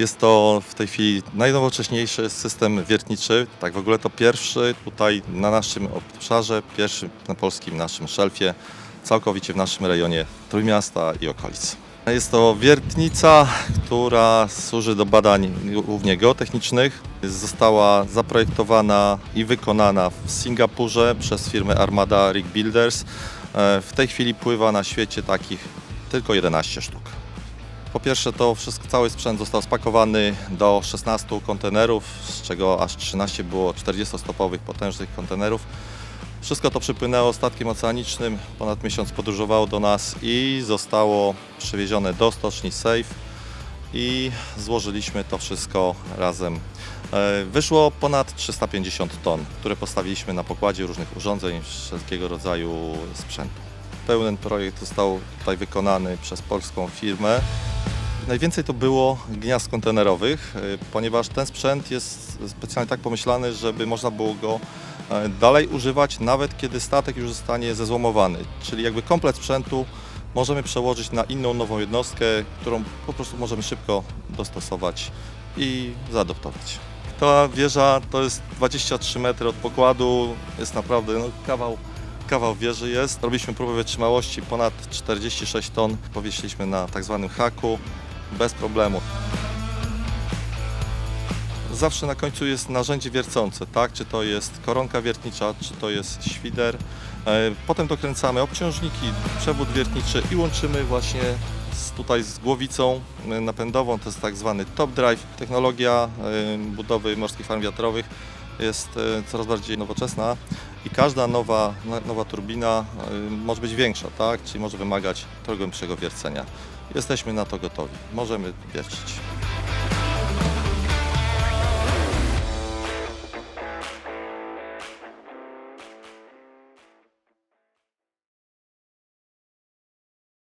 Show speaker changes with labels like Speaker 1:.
Speaker 1: Jest to w tej chwili najnowocześniejszy system wiertniczy. Tak w ogóle to pierwszy tutaj na naszym obszarze, pierwszy na polskim naszym szelfie, całkowicie w naszym rejonie Trójmiasta i okolic. Jest to wiertnica, która służy do badań głównie geotechnicznych. Została zaprojektowana i wykonana w Singapurze przez firmę Armada Rig Builders. E, W tej chwili pływa na świecie takich tylko 11 sztuk. Po pierwsze to wszystko, cały sprzęt został spakowany do 16 kontenerów, z czego aż 13 było 40-stopowych potężnych kontenerów. Wszystko to przypłynęło statkiem oceanicznym, ponad miesiąc podróżowało do nas i zostało przywiezione do stoczni Safe i złożyliśmy to wszystko razem. E, Wyszło ponad 350 ton, które postawiliśmy na pokładzie różnych urządzeń, wszelkiego rodzaju sprzętu. Pełen projekt został tutaj wykonany przez polską firmę. Najwięcej to było gniazd kontenerowych, y, ponieważ ten sprzęt jest specjalnie tak pomyślany, żeby można było go e, dalej używać, nawet kiedy statek już zostanie zezłomowany. Czyli jakby komplet sprzętu możemy przełożyć na inną nową jednostkę, którą po prostu możemy szybko dostosować i zaadoptować. Ta wieża to jest 23 metry od pokładu, jest naprawdę no, kawał kawał wieży jest. Robiliśmy próbę wytrzymałości ponad 46 ton. Powiesiliśmy na tak zwanym haku bez problemu. Zawsze na końcu jest narzędzie wiercące, tak? Czy to jest koronka wiertnicza, czy to jest świder. E, Potem dokręcamy obciążniki, przewód wiertniczy i łączymy właśnie z, tutaj z głowicą e, napędową. To jest tak zwany top drive. Technologia e, budowy morskich farm wiatrowych jest coraz bardziej nowoczesna i każda nowa, no- nowa turbina może być większa, tak? czyli może wymagać trochę głębszego wiercenia. Jesteśmy na to gotowi, możemy wiercić.